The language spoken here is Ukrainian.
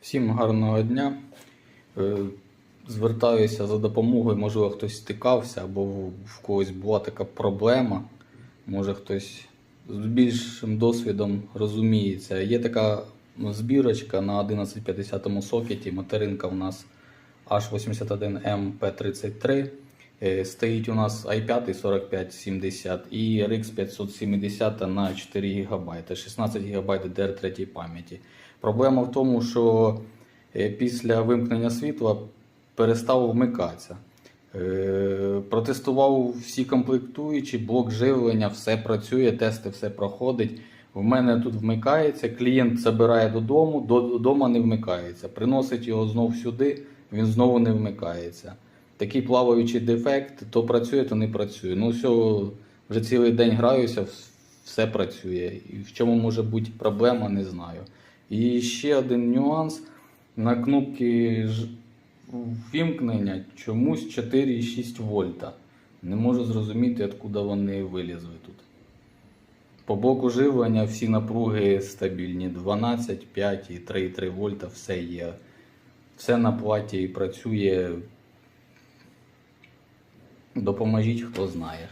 Всім гарного дня. Е, Звертаюся за допомогою, можливо, хтось стикався або в когось була така проблема. Може хтось з більшим досвідом розуміється. Є така збірочка на 1150 сокеті. Материнка у нас H81M P33. Е, Стоїть у нас i5 4570 і RX 570 на 4 ГБ, 16 ГБ DDR3 пам'яті. Проблема в тому, що е, після вимкнення світла перестав вмикатися. Е, Протестував всі комплектуючі, блок живлення, все працює, тести все проходить. В мене тут вмикається, клієнт забирає додому, додому не вмикається. Приносить його знов сюди, він знову не вмикається. Такий плаваючий дефект, то працює, то не працює. Ну, все, вже цілий день граюся, все працює. І в чому може бути проблема, не знаю. І ще один нюанс. На кнопки ввімкнення чомусь 4,6 вольта. Не можу зрозуміти, откуда вони вилізли тут. По боку живлення всі напруги стабільні. 12, 5 і 3,3 вольта все є. Все на платі і працює. Допоможіть, хто знає.